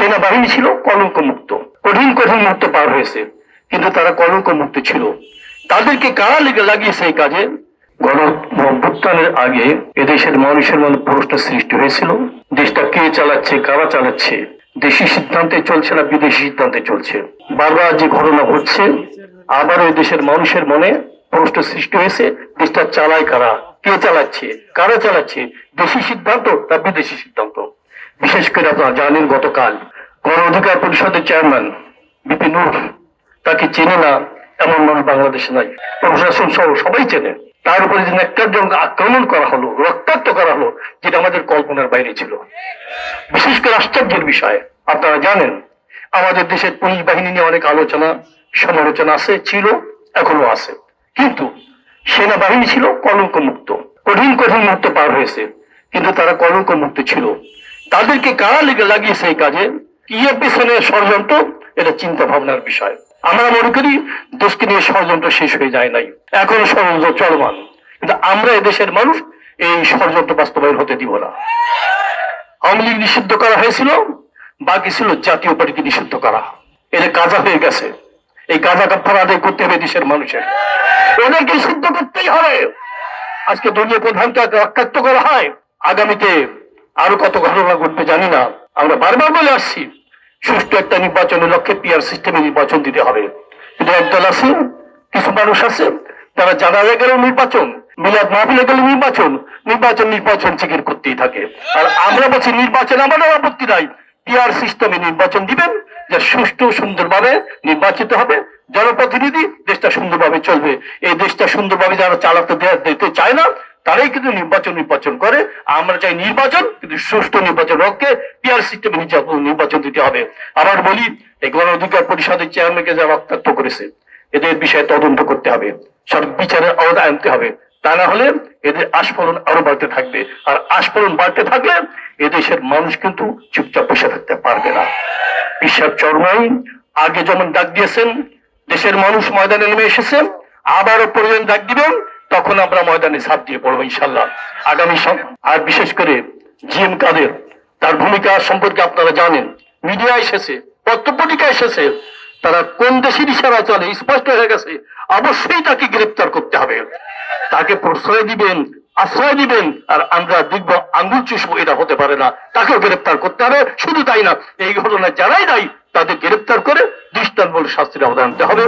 সেনাবাহিনী ছিল কলঙ্ক মুক্ত কঠিন কঠিন মুহূর্ত পার হয়েছে, কিন্তু তারা কলঙ্ক মুক্ত ছিল। তাদেরকে কারা লেগে লাগিয়েছে এই কাজে? গণ আগে এদেশের মানুষের মনে প্রশ্ন সৃষ্টি হয়েছিল, দেশটা কে চালাচ্ছে, কারা চালাচ্ছে? দেশি সিদ্ধান্তে চলছে না বিদেশি সিদ্ধান্তে চলছে? বারবার যে ঘটনা ঘটছে, আবারও দেশের মানুষের মনে প্রশ্ন সৃষ্টি হয়েছে, দেশটা চালায় কারা? কে চালাচ্ছে? কারা চালাচ্ছে? দেশি সিদ্ধান্ত না বিদেশি সিদ্ধান্ত? বিশেষ করে আপনারা জানেন গতকাল। গণ অধিকার পরিষদের চেয়ারম্যান বিপিন উর্ফ তাকে চেনে না, এমন মানুষ বাংলাদেশে নাই। প্রশাসন সহ সবাই চেনে। তার উপরে যে ন্যাক্কারজনক আক্রমণ করা হলো, রক্তাক্ত করা হলো, যেটা আমাদের কল্পনার বাইরে ছিল। বিশেষ করে আশ্চর্যের বিষয়, আপনারা জানেন, আমাদের দেশের পুলিশ বাহিনী নিয়ে অনেক আলোচনা, সমালোচনা আছে, ছিল, এখনও আছে। কিন্তু সেনাবাহিনী ছিল কলঙ্ক মুক্ত কঠিন কঠিন মুহূর্ত পার হয়েছে, কিন্তু তারা কলঙ্ক মুক্ত ছিল। তাদেরকে কারা লেগে লাগিয়েছে এই কাজে? কি এর পেছনে ষড়যন্ত্র, এটা চিন্তা ভাবনার বিষয়। আমরা মনে করি, দেশকে নিয়ে ষড়যন্ত্র শেষ হয়ে যায় নাই। এখনও ষড়যন্ত্র চলমান। কিন্তু আমরা এদেশের মানুষ, এই ষড়যন্ত্র বাস্তবায়ন হতে দিব না। আওয়ামী লীগ নিষিদ্ধ করা হয়েছিল, বাকি ছিল জাতীয় পার্টিকে নিষিদ্ধ করা। এটা কাজা হয়ে গেছে। এই কাজা কাপড় আদায় করতে হবে দেশের মানুষের। ওদেরকে নিষিদ্ধ করতেই হবে। আজকে দলীয় প্রধানকে রক্ষাক্ত করা হয়। আগামীতে আরও কত ঘটনা ঘটবে জানি না। আমরা বারবার বলে আসছি, সুষ্ঠু একটা নির্বাচনের লক্ষ্যে পিআর সিস্টেমে নির্বাচন দিতে হবে। কিন্তু একদল আছে, কিছু মানুষ আছে, তারা জানাজা গেল নির্বাচন? মিলাদ মাহফিলে গেলে নির্বাচন নির্বাচন নির্বাচন চিকির করতেই থাকে। আর আমরা বলছি নির্বাচন আমাদের আপত্তি নাই। পিআর সিস্টেমে নির্বাচন দিবেন, যে সুষ্ঠু সুন্দরভাবে নির্বাচিত হবে। জনপ্রতিনিধি দেশটা সুন্দরভাবে চলবে। এই দেশটা সুন্দরভাবে যারা চালাতে দিতে চায় না তারাই কিন্তু নির্বাচন নির্বাচন করে। আমরা চাই নির্বাচন, কিন্তু সুষ্ঠু নির্বাচন রক্ষে পিআর সিস্টেমে নির্বাচন দিতে হবে। আবার বলি এই গণ অধিকার পরিষদের চেয়ারম্যানকে যারা রক্তাক্ত করেছে, এদের বিষয়ে তদন্ত করতে হবে। সব বিচারের আওতায় আনতে হবে। তা না হলে এদের আস্ফলন আরও বাড়তে থাকবে। আর আস্ফলন বাড়তে থাকলে এদেশের মানুষ কিন্তু চুপচাপ বসে থাকতে পারবে না। বিশ্বাস চরমাই আগে যেমন ডাক দিয়েছেন, দেশের মানুষ ময়দানে নেমে এসেছেন, আবারও প্রয়োজন ডাক দিবেন তখন আমরা ময়দানে ঝাঁপ দিয়ে পড়ব ইনশাল্লাহ। আগামী আর বিশেষ করে জিএম কাদের, তার ভূমিকা সম্পর্কে আপনারা জানেন। মিডিয়া এসেছে, পত্রপত্রিকা এসেছে। তারা কোন দেশের ইশারা চলে, স্পষ্ট হয়ে গেছে, অবশ্যই তাকে গ্রেপ্তার করতে হবে। তাকে প্রশ্রয় দিবেন, আশ্রয় দিবেন, আর আমরা দেখব আঙ্গুল চুষবো, এটা হতে পারে না। তাকেও গ্রেপ্তার করতে হবে, শুধু তাই না, এই ঘটনায় যারাই নাই তাদের গ্রেপ্তার করে দৃষ্টান্তমূলক শাস্তির আনতে হবে।